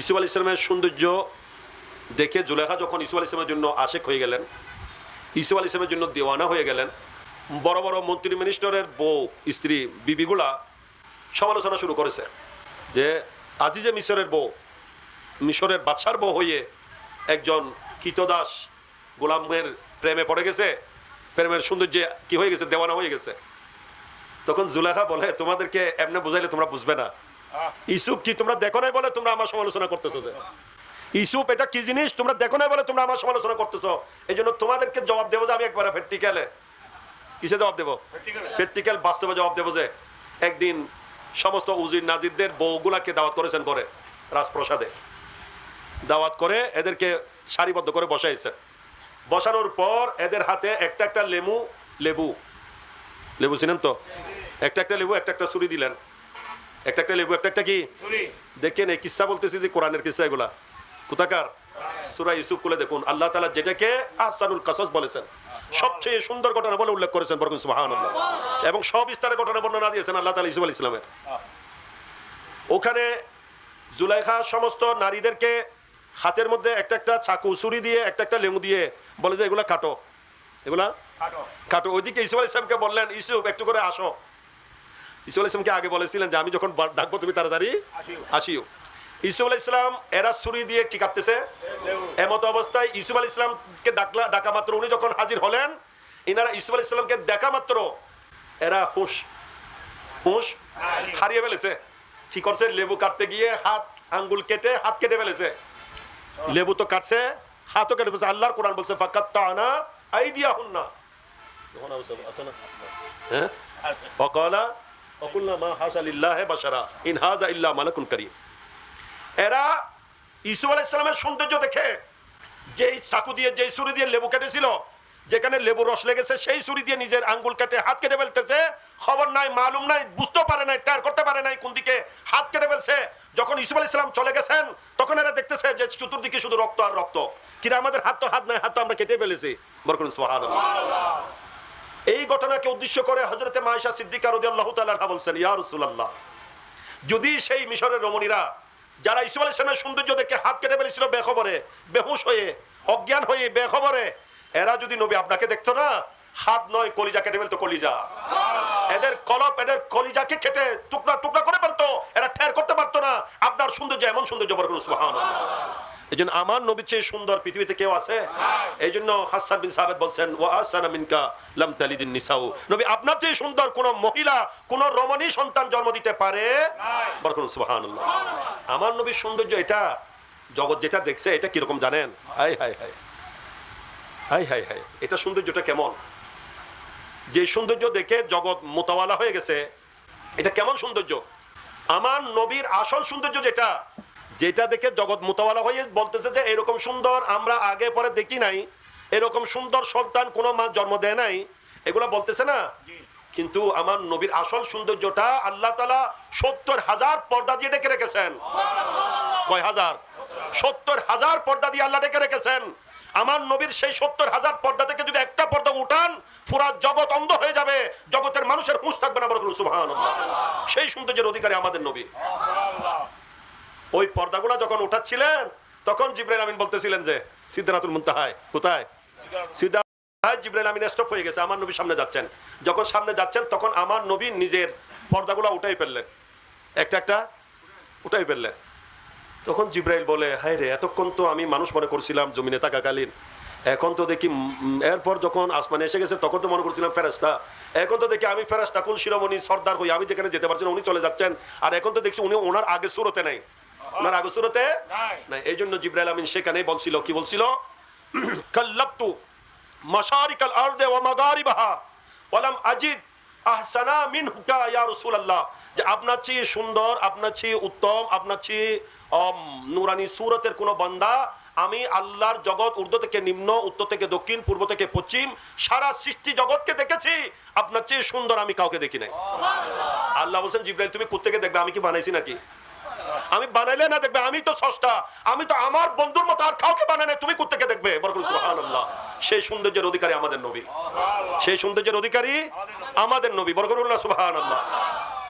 ইসুফ আল ইসলামের সৌন্দর্য দেখে জুলেখা যখন ইসুফ আল ইসলামের জন্য আশেক হয়ে গেলেন, ইসুফ আল ইসলামের জন্য দেওয়ানা হয়ে গেলেন, বড় বড় মন্ত্রী মিনিস্টারের বউ, স্ত্রী, বিবিগুলা সমালোচনা শুরু করেছে যে আজিজে মিশরের বউ, মিশরের বাদশার বউ হয়ে একজন কীতদাস গোলামের প্রেমে পড়ে গেছে, প্রেমের সৌন্দর্যে কি হয়ে গেছে, দেওয়ানা হয়ে গেছে। তখন জুলেখা বলে, তোমাদেরকে এমনি বুঝাইলে তোমরা বুঝবে না। ইসুফ কি তোমরা দেখো নাই বলে তোমরা আমার সমালোচনা করতেছো যে? ইসুফ এটা কি জিনিস? তোমরা দেখো নাই বলে তোমরা আমার সমালোচনা করতেছো। এই জন্য তোমাদেরকে জবাব দেবো যে আমি একবার প্র্যাকটিক্যালে। কিসে জবাব দেবো? প্র্যাকটিক্যাল বাস্তবে জবাব দেবো যে একদিন সমস্ত উজির নাজিরদের বউগুলাকে দাওয়াত করেছেন করে রাজপ্রসাদে। দাওয়াত করে এদেরকে সারিবদ্ধ করে বসাইছে বসানোর পর এদের হাতে একটা একটা লেবু লেবু। লেবু চিনেন তো? একটা একটা লেবু একটা একটা ছুরি দিলেন। একটা একটা লেবু একটা একটা কি? দেখেন এই কিসা বলতেছি যে কোরআনের কিসা এগুলা। কোথাকার? সুরা ইউসুফ দেখুন। আল্লাহ তালা যেটাকে আহসানুল কাসাস বলেছেন সবচেয়ে সুন্দর ঘটনা বলে উল্লেখ করেছেন বরকন সুবাহান এবং সব বিস্তারে ঘটনা বর্ণনা দিয়েছেন আল্লাহ তালা ইসুফ আল ইসলামের ওখানে জুলাইখা সমস্ত নারীদেরকে হাতের মধ্যে একটা একটা চাকু ছুরি দিয়ে একটা একটা লেবু দিয়ে বলে যে এগুলা কাটো এগুলা কাটো ওইদিকে ইসুফ আল ইসলামকে বললেন ইসুফ একটু করে আসো। ইসুফ আল ইসলামকে আগে বলেছিলেন যে আমি যখন ডাকবো তুমি তাড়াতাড়ি আসিও। আল ইসলাম এরা ছুরি দিয়ে কি কাটতেছে এমত অবস্থায় ইসুফ আল ইসলামকে ডাকলা ডাকা মাত্র উনি যখন হাজির হলেন ইনারা ইসুফ আল ইসলামকে দেখা মাত্র এরা হুশ হুশ হারিয়ে ফেলেছে। কি করছে? লেবু কাটতে গিয়ে হাত আঙ্গুল কেটে হাত কেটে ফেলেছে। লেবু তো কাটছে হাতও কেটে ফেলেছে। আল্লাহর কোরআন বলছে ফাকাত তানা আই দিয়া হুন না? হ্যাঁ? এরা সৌন্দর্য দেখে যেই চাকু দিয়ে লেবু কেটেছিল, যেখানে লেবু রস লেগেছে, সেই ছুরি দিয়ে নিজের আঙ্গুল কেটে হাত কেটে ফেলতেছে। খবর নাই, মালুম নাই বুঝতে পারে নাই টার করতে পারে নাই কোন দিকে হাত কেটে ফেলছে। যখন ইসুফ আলাইহিস সালাম চলে গেছেন, তখন এরা দেখতেছে যে চতুর্দিকে শুধু রক্ত আর রক্ত। কিনা আমাদের হাত তো হাত নাই, হাত তো আমরা কেটে ফেলেছি। বরকন সুবহানাল্লাহ। এই ঘটনাকে উদ্দেশ্য করে হজরতে মায়েশা সিদ্দিকা রাদিয়াল্লাহু তাআলা বলছেন, ইয়া রাসূলুল্লাহ, যদি সেই মিশরের রমণীরা, যারা ইসুফ আলাইহিস সালামের সৌন্দর্য দেখে হাত কেটে ফেলেছিল বেখবরে, বেহুশ হয়ে, অজ্ঞান হয়ে বেখবরে, এরা যদি নবী আপনাকে দেখতো না, হাত নয়, কলিজা কেটে ফেলতো কলিজা। এদের কলপ, এদের কলিজাকে কেটে টুকরা টুকরা করে ফেলতো, এরা ঠের করতে পারতো না। আপনার সৌন্দর্য এমন সৌন্দর্য বরকন সুবহানাল্লাহ। এই জন্য আমার নবীর চেয়ে সুন্দর পৃথিবীতে কেউ আছে? এই জন্য হাসান বিন সাহেব বলছেন ও মিনকা নিসাউ। নবী, আপনার চেয়ে সুন্দর কোন মহিলা, কোন রমণী সন্তান জন্ম দিতে পারে? আমার নবীর সৌন্দর্য এটা, জগৎ যেটা দেখছে, এটা কীরকম জানেন? High high high. High high high. এটা সৌন্দর্যটা কেমন? যে সৌন্দর্য দেখে জগৎ মোতাওয়ালা হয়ে গেছে, এটা কেমন সৌন্দর্য? আমার নবীর আসল সৌন্দর্য যেটা যেটা দেখে জগৎ মোতাবালা হয়ে বলতেছে যে এরকম সুন্দর আমরা আগে পরে দেখি নাই। এরকম সুন্দর সন্তান কোনো মা জন্ম দেয় নাই। এগুলা বলতেছে না? কিন্তু আমার নবীর আসল সৌন্দর্যটা আল্লাহ তালা সত্তর হাজার পর্দা দিয়ে ডেকে রেখেছেন। কয় হাজার? সত্তর হাজার পর্দা দিয়ে আল্লাহ ডেকে রেখেছেন। আমার নবীর সেই সত্তর হাজার পর্দা থেকে যদি একটা পর্দা উঠান পুরা জগৎ অন্ধ হয়ে যাবে। জগতের মানুষের হুঁশ থাকবে না বরকত সুবহান সেই সৌন্দর্যের অধিকারী আমাদের নবী। ওই পর্দাগুলা যখন উঠাচ্ছিলেন, তখন জিব্রাইল আমিন বলতেছিলেন যে, সিদ্ধারাতুল মুনতাহায় কোথায়? সিদ্ধা জিব্রাইল আমিন স্টপ হয়ে গেছে, আমার নবী সামনে যাচ্ছেন। যখন সামনে যাচ্ছেন, তখন আমার নবী নিজের পর্দাগুলা উঠাই ফেললেন। একটা একটা উঠাই ফেললেন। তখন জিব্রাইল বলে, হায় রে, এতক্ষণ তো আমি মানুষ মনে করছিলাম জমিনে থাকাকালীন। এখন তো দেখি এরপর যখন আসমানে এসে গেছে, তখন তো মনে করছিলাম ফেরাস্তা এখন তো দেখি আমি ফেরাস্তা কুল শিরোমণি সর্দার হই, আমি যেখানে যেতে পারছি না, উনি চলে যাচ্ছেন। আর এখন তো দেখছি উনি ওনার আগে সুরতে নাই। ওনার আগে সুরতে? নাই এই জন্য জিব্রাইল আমিন সেখানে বলছিল কি বলছিল? কাল্লাবতু মাশারিকাল আরদে ওয়া মাগারিবাহা ওয়ালাম আজিদ আহসানা মিন হুকা ইয়া রাসূলুল্লাহ। যে আপনার চেয়ে সুন্দর আপনার চেয়ে উত্তম আপনার চেয়ে নুরানি সুরতের কোন বান্দা আমি আল্লাহর জগৎ ঊর্ধ্ব থেকে নিম্ন উত্তর থেকে দক্ষিণ পূর্ব থেকে পশ্চিম সারা সৃষ্টি জগৎকে দেখেছি আপনার চেয়ে সুন্দর আমি কাউকে দেখি নাই। আল্লাহ বলছেন জিব্রাইল তুমি কোত্থেকে দেখবে? আমি কি বানাইছি নাকি? আমি বানাইলে না দেখবে, আমি তো সষ্টা, আমি তো আমার বন্ধুর মতো, আর কাউকে বানাই নাই, তুমি কোত্থেকে দেখবে? সেই সৌন্দর্যের অধিকারী আমাদের নবী। সেই সৌন্দর্যের অধিকারী আমাদের নবী বরকরুল্লাহ সুবহানাল্লাহ।